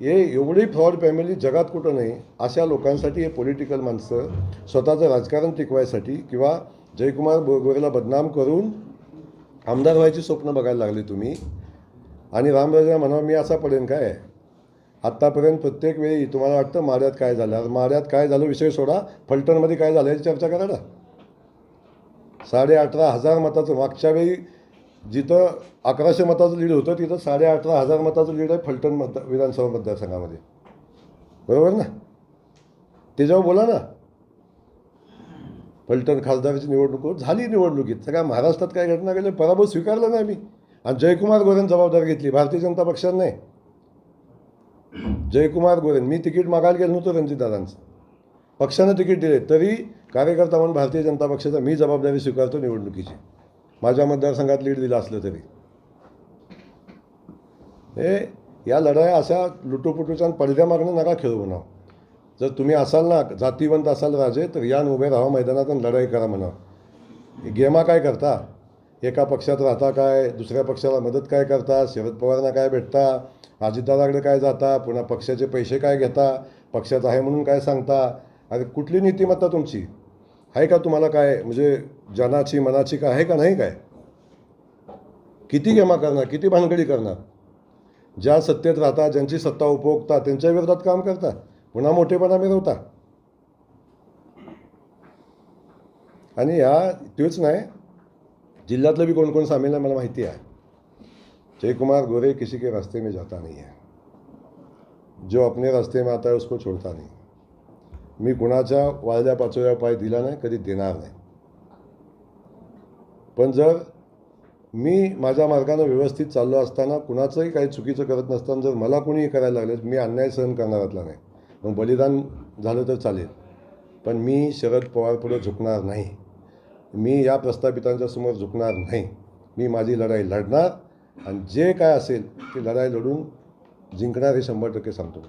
हे एवढी fraud family जगात कुठं नाही अशा लोकांसाठी हे पॉलिटिकल माणसं स्वतःचं राजकारण टिकवायसाठी किंवा जयकुमार गो- गोरेला बदनाम करून आमदार व्हायची स्वप्न बघायला लागले तुम्ही. आणि रामराजा म्हणा मी असा पडेन काय? आत्तापर्यंत प्रत्येक वेळी तुम्हाला वाटतं माड्यात काय झालं? आज माड्यात काय झालं? विषय सोडा. फलटणमध्ये काय झालं याची चर्चा करा ना. साडे अठरा हजार मताचं मागच्या वेळी जिथं अकराशे मताचं लीड होतं तिथं साडे अठरा हजार मताचं लीड आहे फलटण मतदार विधानसभा मतदारसंघामध्ये. बरोबर ना? त्याच्यावर बोला ना. फलटण खासदाराची निवडणूक झाली निवडणुकीत सगळ्या महाराष्ट्रात काय घटना घडली पराभव स्वीकारला नाही आम्ही. आणि जयकुमार गोरेन जबाबदारी घेतली भारतीय जनता पक्षाने नाही. जयकुमार गोरेन मी तिकीट मागायला गेलो नव्हतं रणजितदादांचं. पक्षानं तिकीट दिले तरी कार्यकर्ता म्हणून भारतीय जनता पक्षाचा मी जबाबदारी स्वीकारतो निवडणुकीची. माझ्या मतदारसंघात लीड दिलं असलं तरी. हे या लढाया अशा लुटूपुटूच्या आणि पडद्या मागणं नका खेळू म्हणा जर तुम्ही असाल ना जातीवंत असाल राजे तर यान उभे राहा मैदानात लढाई करा म्हणा गेमा काय करता? एका पक्षात राहता काय? दुसऱ्या पक्षाला मदत काय करता? शरद पवारांना काय भेटता? अजितदादाकडे काय जाता? पुन्हा पक्षाचे पैसे काय घेता? पक्षात आहे म्हणून काय सांगता? अरे कुठली नीतिमत्ता तुमची? आहे का तुम्हाला काय? म्हणजे जनाची मनाची का आहे का नाही काय? किती गेमा करणार? किती भानगडी करणार? ज्या सत्तेत राहता ज्यांची सत्ता उपभोगता त्यांच्या विरोधात काम करता पुन्हा मोठेपणा मिळवता. आणि या तेच नाही जिल्ह्यातलं बी कोण कोण सामील आहे मला माहिती आहे. जयकुमार गोरे किसी के रास्ते में जाता नहीं है. जो अपने रास्ते में आता है उसको छोड़ता नहीं. मी कुणाच्या वाळल्या पाचोळ्या पाय दिला नाही कधी देणार नाही. पण जर मी माझ्या मार्गानं व्यवस्थित चाललो असताना कुणाचंही काही चुकीचं करत नसताना जर मला कुणीही करायला लागलं मी अन्याय सहन करणारातला नाही. मग बलिदान झालं तर चालेल पण मी शरद पवारपुढे झुकणार नाही. मी या प्रस्थापितांच्या समोर झुकणार नाही. मी माझी लढाई लढणार आणि जे काय असेल ती लढाई लढून जिंकणार हे शंभर टक्के सांगतो.